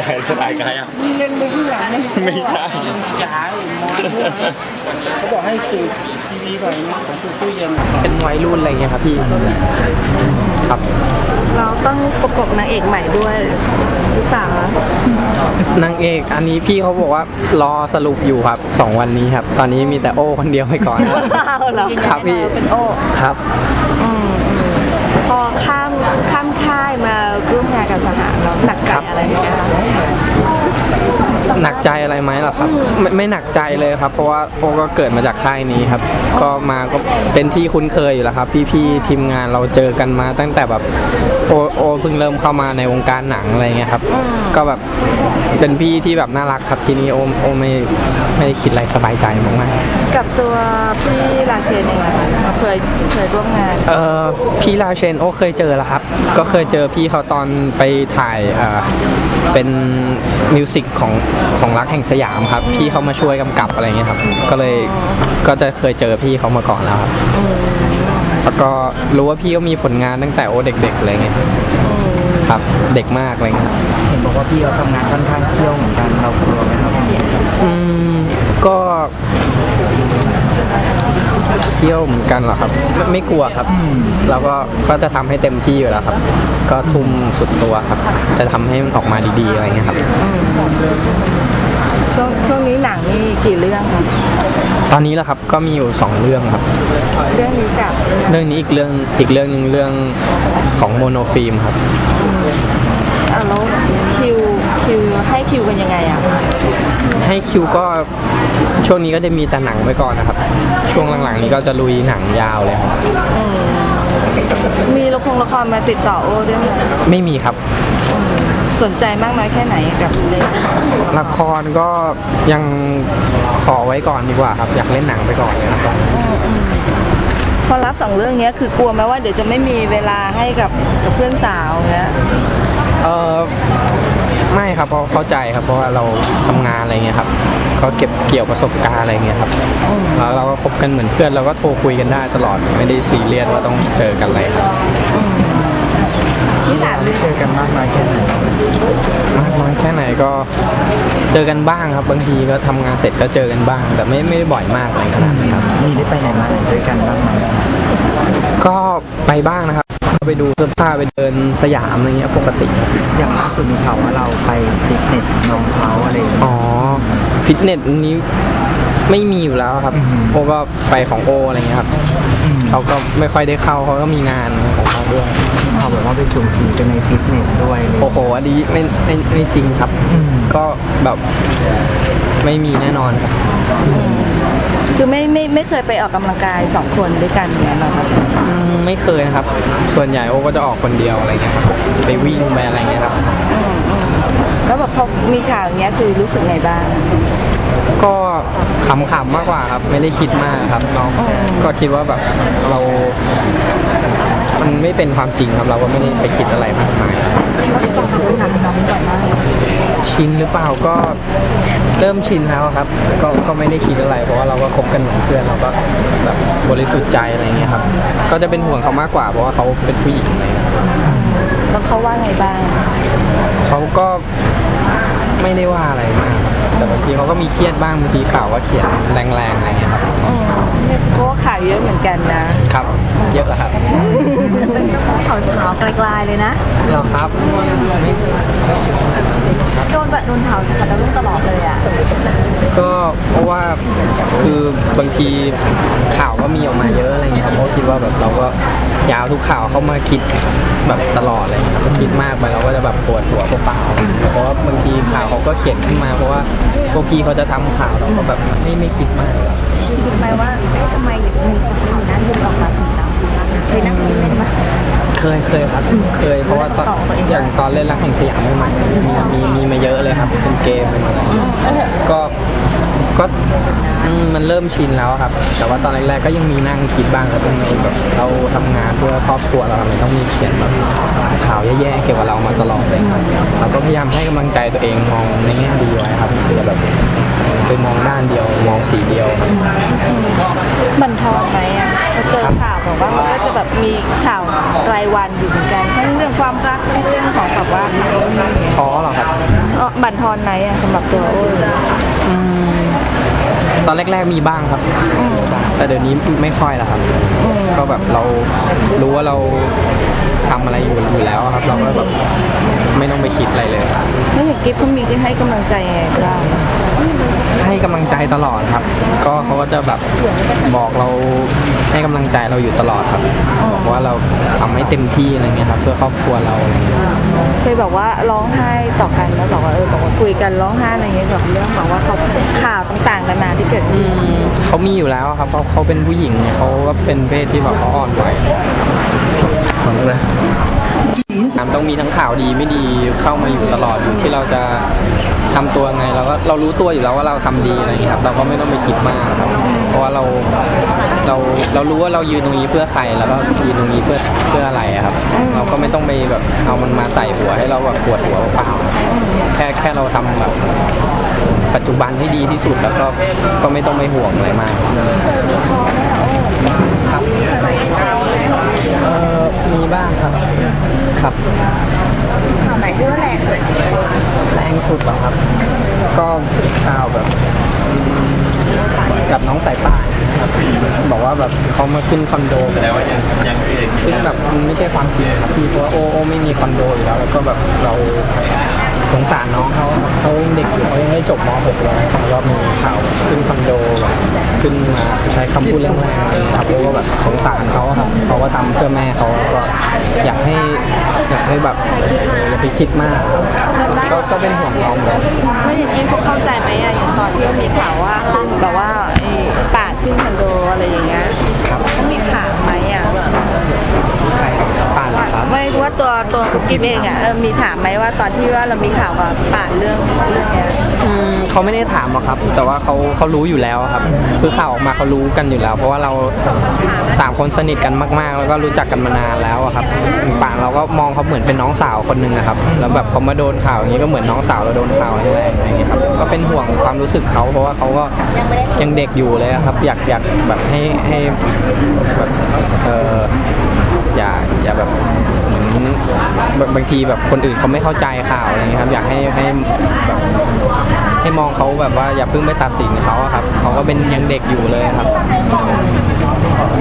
ถ่ายถ่ายใครอะเล่นไปข้างหลังเนี่ไม่ใช่จ๋ายมองเขาบอกให้สูบทีวีก่อนะของสูบตู้เย็นเป็นวัยรุ่นอะไรเงี้ยครับพี่ครับ เราต้องประกบนางเอกใหม่ด้วยหรือเปล่าคะนางเอกอันนี้พี่เขาบอกว่ารอสรุปอยู่ครับสองวันนี้ครับ ตอนนี้มีแต่โอ้คนเดียวไปก่อนครับเอาเหรอครับพี่เป็นโอ้ครับอืม อืมพอข้ามข้ามค่ายมาร่วมงานกับสหารเราหนักใจอะไรไหมคะหนัก ใจอะไรไหมล่ะครับไม่ไม่หนักใจเลยครับ เพราะว่าโอก็เกิดมาจากค่ายนี้ครับ ก็มาก็เป็นที่คุ้นเคยอยู่แล้วครับ พี่ๆทีมงานเราเจอกันมาตั้งแต่แบบโอโอเพิ่งเริ่มเข้ามาในวงการหนังอะไรเงี้ยครับ ก็แบบเป็นพี่ที่แบบน่ารักครับทีนี้โอโอไม่ไม่ได้คิดอะไรสบายใจมากๆ กับตัวพี่ราเชนเองอะคะเราเคยเคยร่วมงาน เออพี่ลาเชนโอเคยเจอแล้วครับ ก็เคยเจอพี่เขาตอนไปถ่ายเออเป็นมิวสิกของของรักแห่งสยามครับพี่เขามาช่วยกำกับอะไรเงี้ยครับ ก็เลยก็จะเคยเจอพี่เขามาก่อนแล้วครับแล้วก็รู้ว่าพี่ก็มีผลงานตั้งแต่โอเด็กๆอะไรเงี้ยครับ เด็กมากอะไรเงี้ยเห็นบอกว่าพี่เขาทำงานค่อนข้างเที่ยวเหมือนกันเรากลัวไหมครับอืมก็เที่ยวเหมือนกันเหรอครับ ไม่ไม่กลัวครับเราก็ก็จะทำให้เต็มที่อยู่แล้วครับ ก็ทุ่มสุดตัวครับ จะทำให้มันออกมาดีๆอะไรเงี้ยครับ ช่วงช่วงนี้หนังนี่กี่เรื่องคะตอนนี้แหละครับก็มีอยู่สองเรื่องครับ เรื่องนี้กับเรื่องเรื่องนี้อีกเรื่องอีกเรื่องหนึงเรื่องของโมโนฟิล์มครับอะแล้วคิวคิวให้คิวกันยังไงอะคะให้คิวก็ช่วงนี้ก็จะมีแต่หนังไปก่อนนะครับ ช่วงหลังๆนี้ก็จะลุยหนังยาวเลยครับ อืมมีละครละครมาติดต่อโอ้ด้วยไหมไม่มีครับ สนใจมากน้อยแค่ไหนกับเรื่องละครก็ยังขอไว้ก่อนดีกว่าครับ อยากเล่นหนังไปก่อนเลยครับพอรับสองเรื่องเนี้ยคือกลัวไหมว่าเดี๋ยวจะไม่มีเวลาให้กับกับเพื่อนสาวเนี้ยเออไม่ครับเพราะเข้าใจครับเพราะว่าเราทำงานอะไรเงี้ยครับก็เก็บเกี่ยวประสบการณ์อะไรเงี้ยครับแล้วเราก็คบกันเหมือนเพื่อนเราก็โทรคุยกันได้ตลอดไม่ได้ซีเรียสว่าต้องเจอกันอะไรครับนี่ถามเลยเจอกันมากน้อยแค่ไหน มากน้อยแค่ไหน ก็เจอกันบ้างครับ บางทีก็ทำงานเสร็จก็เจอกันบ้าง แต่ไม่ไม่ได้บ่อยมากอะไรขนาดนั้นครับมีได้ไปไหนมาไหนด้วยกันบ้างไหมก็ไปบ้างนะครับก็ไปดูเสื้อผ้าไปเดินสยามอะไรเงี้ยปกติครับอย่างล่าสุดมีข่าวว่าเราไปฟิตเนสน้องเขาอะไรอย่างเงี้ยอ๋อฟิตเนสอันนี้ไม่มีอยู่แล้วครับอืมโอก็ไปของโออะไรเงี้ยครับ เขาก็ไม่ค่อยได้เข้าเขาก็มีงานของเขาด้วยข่าวแบบว่าไปจูงจีกันในฟิตเนสด้วยเลยโอ้โหอันนี้ไม่ไม่ไม่จริงครับอืมก็แบบไม่มีแน่นอนครับคือไม่ไม่ไม่เคยไปออกกำลังกายสองคนด้วยกันเนี้ยหรอครับอืมไม่เคยนะครับ ส่วนใหญ่โอก็จะออกคนเดียวอะไรเงี้ยครับไปวิ่งไปอะไรเงี้ยครับอืมอืมแล้วแบบพอมีข่าวอย่างเงี้ยคือรู้สึกไงบ้าง ก็ขำๆมากกว่าครับ ไม่ได้คิดมากครับเราก็คิดว่าแบบเรา มันไม่เป็นความจริงครับเราก็ไม่ได้ไปคิดอะไรมากมายชินหรือเปล่าก็เริ่มชินแล้วครับ ก็ก็ไม่ได้คิดอะไร เพราะว่าเราก็คบกันเหมือนเพื่อนเราก็แบบบริสุทธิ์ใจอะไรเงี้ยครับ ก็จะเป็นห่วงเขามากกว่าเพราะว่าเขาเป็นผู้หญิงอะไรเงี้ยแล้วเขาว่าไงบ้างเขาก็ ไม่ได้ว่าอะไรมากครับแต่บางทีเขาก็มีเครียดบ้างบางทีข่าวว่าเขียนแรงๆอะไรเงี้ยครับอืมเพราะว่าข่าวเยอะเหมือนกันนะครับ เยอะครับเป็นเจ้าของข่าวเช้าไกลๆเลยนะ เหรอครับไม่โดนแบบโดนข่าวขัดรุ่งตลอดเลยอะก็เพราะว่าคือบางทีข่าวก็มีออกมาเยอะอะไรเงี้ยครับเพราะคิดว่าแบบเราก็ยาวทุกข่าวเข้ามาคิดแบบตลอดเลยครับ คิดมากไปเราก็จะแบบปวดหัวเปล่าๆเพราะว่าบางทีข่าวเขาก็เขียนขึ้นมา เพราะว่าพวกพี่เขาจะทำข่าวเราก็แบบไม่ไม่คิดมากคิดไหมว่าเอ๊ะทำไมมีข่าวนั้นหลุดออกมาถึงเราเคยนั่งคิดเล่นไหมเคยเคยครับ เคยเพราะว่าตอนอย่างตอนเล่นรักแห่งสยามใหม่ๆมีมีมีมาเยอะเลยครับ เป็นเกมเป็นอะไรก็ก็อืมมันเริ่มชินแล้วครับ แต่ว่าตอนแรกๆก็ยังมีนั่งคิดบ้างครับเป็นแบบเราทำงานเพื่อครอบครัวเราทำไมต้องมีเขียนแบบข่าวแย่ๆเกี่ยวกับเรามาตลอดเลยครับเราก็พยายามให้กำลังใจตัวเองมองในแง่ดีไว้ครับอย่าแบบไปมองด้านเดียวมองสีเดียวครับมันทอดไหมอะพอเจอข่าวแบบว่ามันก็จะแบบมีข่าวรายวันอยู่เหมือนกันทั้งเรื่องความรักทั้งเรื่องของแบบว่าท้อเหรอครับเอ่อกับตัวโอ้ยอืมตอนแรก ๆมีบ้างครับอืมแต่เดี๋ยวนี้ไม่ค่อยแล้วครับอืมก็แบบเรารู้ว่าเราทำอะไร เราก็แบบไม่ต้องไปคิดอะไรเลยครับแล้วอย่างกิฟต์เขามีให้กำลังใจยังไงบ้างให้กำลังใจตลอดครับ ก็เขาก็จะแบบบอกเราให้กำลังใจเราอยู่ตลอดครับ บอกว่าเราทำให้เต็มที่อะไรเงี้ยครับ เพื่อครอบครัวเราอะไรเงี้ยเคยบอกว่าร้องไห้ต่อกันแล้วบอกว่าเออบอกว่าคุยกันร้องไห้อะไรอย่างเงี้ยกับเรื่องบอกว่าเขาข่าวต่างๆนานาที่เกิดอืขึ้นมเขามีอยู่แล้วครับเพราะเขาเป็นผู้หญิงเขาก็เป็นเพศที่แบบเขาอ่อนไหว นะต้องมีทั้งข่าวดีไม่ดีเข้ามาอยู่ตลอดอยู่ที่เราจะทำตัวไงเราก็เรารู้ตัวอยู่แล้วว่าเราทำดีอะไรอย่างนี้ครับ เราก็ไม่ต้องไปคิดมากครับเพราะว่าเราเราเรารู้ว่าเรายืนตรงนี้เพื่อใครแล้วก็ยืนตรงนี้เพื่อเพื่ออะไรครับ เราก็ไม่ต้องไปแบบเอามันมาใส่หัวให้เราแบบปวดหัวเปล่าแค่แค่เราทำแบบปัจจุบันให้ดีที่สุดแล้วก็ก็ไม่ต้องไปห่วงอะไรมากครับเอ่อมีบ้างครับ ครับ ข่าวไหนที่ว่าแรงสุด แรงสุดเหรอครับ ก็ข่าวแบบอืมกับน้องสายป่านครับบอกว่าแบบเขามาขึ้นคอนโดแล้วยังยังซึ่งแบบมันไม่ใช่ความจริงครับพี่เพราะว่าโอโอไม่มีคอนโดอยู่แล้วแล้วก็แบบเราสงสารน้องเขาเขายังเด็กอยู่เขายังไม่จบม .6 เลยแล้วก็มีข่าวขึ้นคอนโดแบบขึ้นมาใช้คำพูดแรงๆอะไรอย่างเงี้ยครับแล้วก็แบบสงสารเขาครับเขาก็ทำเพื่อแม่เขาก็อยากให้อยากให้แบบอย่าไปคิดมากก็ก็เป็นห่วงน้องเหมือนกัน แล้วอย่างนี้เขาเข้าใจไหมอะอย่างตอนที่มีข่าวว่าขึ้นแบบว่าไอ้ปาด ขึ้นคอนโดอะไรอย่างเงี้ยครับ เขามีข่าวไหมอะ ใครป่านเหรอครับ ไม่รู้ว่า ตัวตัวกุ๊กกิ๊บเองอะเออมีถามไหมว่าตอนที่ว่าเรามีข่าวกับป่าดเรื่องเรื่องเนี้ยอืมเขาไม่ได้ถามหรอกครับ แต่ว่าเขาเขารู้อยู่แล้วครับ คือข่าวออกมาเขารู้กันอยู่แล้ว เพราะว่าเราสามคนสนิทกันมากๆ แล้วก็รู้จักกันมานานแล้วอะครับป่านเราก็มองเขาเหมือนเป็นน้องสาวคนหนึ่งนะครับ แล้วแบบเขามาโดนข่าวอย่างนี้ก็เหมือนน้องสาวเราโดนข่าวแรงๆอะไรอย่างเงี้ยครับ ก็เป็นห่วงความรู้สึกเขาเพราะว่าเขาก็ยังเด็กอยู่เลยอะครับ อยากอยากแบบให้ให้แบบเอออย่าอย่าแบบเหมือนแบางทีแบบคนอื่นเขาไม่เข้าใจข่าวอะไรอย่างเงี้ยครับอยากให้ให้แบบให้มองเขาแบบว่าอย่าเพิ่งไปตัดสินเขาอะครับเขาก็เป็นยังเด็กอยู่เลยครับ